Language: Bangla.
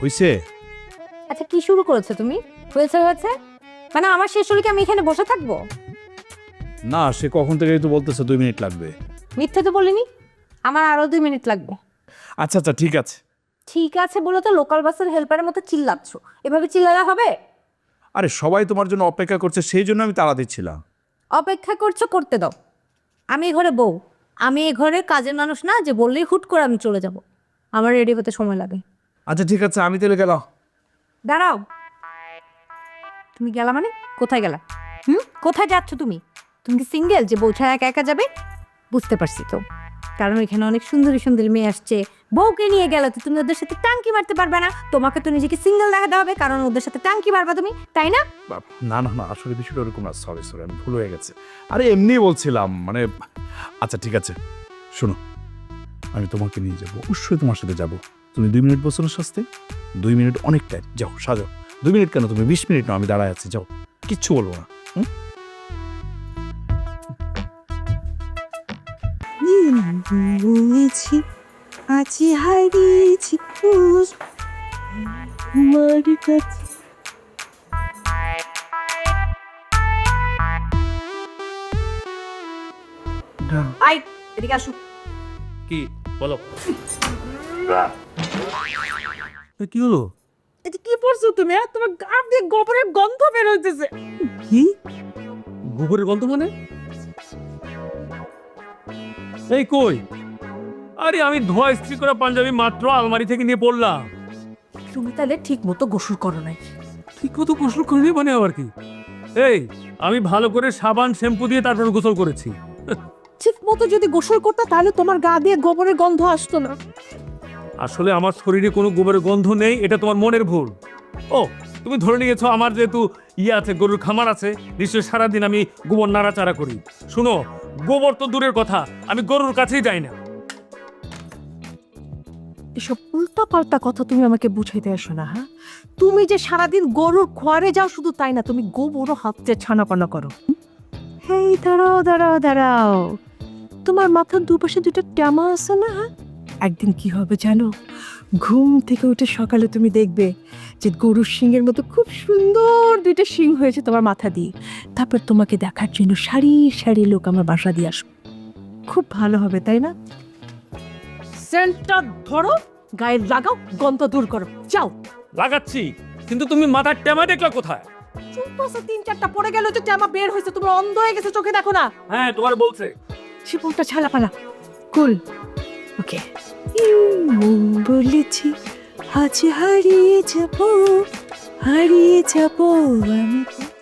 হইছে? আচ্ছা কি শুরু করেছ তুমি? হয়েছে হয়েছে? মানে আমার শেষ হলে কি আমি এখানে বসে থাকব? না সে কখন থেকে তো বলতেছে দুই মিনিট লাগবে। মিথ্যে তো বলিনি আমার আরও দুই মিনিট লাগবে। আচ্ছা আচ্ছা ঠিক আছে। ঠিক আছে বলে তো লোকাল বাসের হেল্পারের মতো চিল্লাচ্ছ। এভাবে চিল্লালে হবে? আরে সবাই তোমার জন্য অপেক্ষা করছে সেই জন্য আমি তাড়া দিচ্ছিলাম। অপেক্ষা করছ করতে দাও। আমি ঘরে বউ। আমি এ ঘরের কাজের মানুষ না যে বললেই হুট করে আমি চলে যাব। আমার রেডি হতে সময় লাগে। আচ্ছা ঠিক আছে আমি তাহলে গেলাম। দাঁড়াও। তুমি গেলা মানে? কোথায় গেলা? হুম? কোথায় যাচ্ছ তুমি? তুমি কি সিঙ্গেল যে বউ ছাড়া একা একা যাবে? বুঝতে পারছি তো। কারণ এখানে অনেক সুন্দরী সুন্দরী মেয়ে আসছে। বউকে নিয়ে গেলে তো তুমি ওদের সাথে টাঙ্কি মারতে পারবে না। তোমাকে তো নিজেকে সিঙ্গেল দেখাতে হবে, কারণ ওদের সাথে টাঙ্কি মারবা তুমি, তাই না? না না না, আসলে বিষয়টা ওরকম না সরি সরি আমি ভুল হয়ে গেছে। আরে এমনি বলছিলাম মানে আচ্ছা ঠিক আছে, শোনো, আমি তোমাকে নিয়ে যাব, অবশ্যই তোমার সাথে যাব। তুমি দুই মিনিট বসো না দুই মিনিট অনেকটাই যাও, সাজাও। দুই মিনিট কেন, তুমি বিশ মিনিট না আমি দাঁড়ায় আছি, যাও, কিচ্ছু বলব না, হুম? বুঝেছি আছি হারিয়েছি আমার কাছে। আই এদিকে আসো। কি? বলো। কি হলো? এটা কি পড়ছো তুমি হ্যাঁ? তোমার গা দিয়ে গোবরের গন্ধ বের হইতেছে। কি? গোবরের গন্ধ মানে? এই কই? আরে আমি ধোয়া ইস্ত্রি করা পাঞ্জাবি মাত্র আলমারি থেকে নিয়ে পড়লাম। তুমি তাহলে ঠিক মতো গোসল করো নাই। ঠিক মতো গোসল করিনি মানে আবার কি? এই আমি ভালো করে সাবান শ্যাম্পু দিয়ে তারপর গোসল করেছি। ঠিক মতো যদি গোসল করতে তাহলে তোমার গা দিয়ে গোবরের গন্ধ আসতো না। আসলে আমার শরীরে কোনো গোবরের গন্ধ নেই এটা তোমার মনের ভুল। ও তুমি ধরে নিয়েছো আমার যেহেতু ইয়ে আছে গরুর খামার আছে নিশ্চয়ই সারাদিন আমি গোবর নাড়াচাড়া করি। শুনো গোবর তো দূরের কথা, আমি গরুর কাছেই যাই না। এসব উল্টা পাল্টা কথা তুমি আমাকে বুঝাইতে আসো না হ্যাঁ? তুমি যে সারাদিন গরুর খোয়ারে যাও শুধু তাই না, তুমি গোবরও হাতে ছানাপানা করো। হেই, দাঁড়াও দাঁড়াও দাঁড়াও। তোমার মাথার দুপাশে দুটো ট্যামা আছে না হ্যাঁ? একদিন কি হবে জানো? ঘুম থেকে উঠে সকালে তুমি দেখবে যে গরুর শিংয়ের মতো খুব সুন্দর দুইটা শিং হয়েছে তোমার মাথা দিয়ে। তারপর তোমাকে দেখার জন্য সারি সারি লোক আমার বাসা দিয়ে আসবে। খুব ভালো হবে তাই না? সেন্টটা ধরো গায়ে লাগাও গন্ধ দূর করো। যাও। লাগাচ্ছি কিন্তু তুমি মাথার টেমা দেখলা কোথায়? চুপ আছে তিন চারটা পড়ে গেল যে জামা বের হয়েছে তোমার অন্ধ হয়ে গেছে চোখে দেখো না। হ্যাঁ তোমার বলছে। শিপুলটা ছালা পালা কুল। ওকে। বলেছি। আজ হারিয়ে যাব হারিয়ে যাব আমি।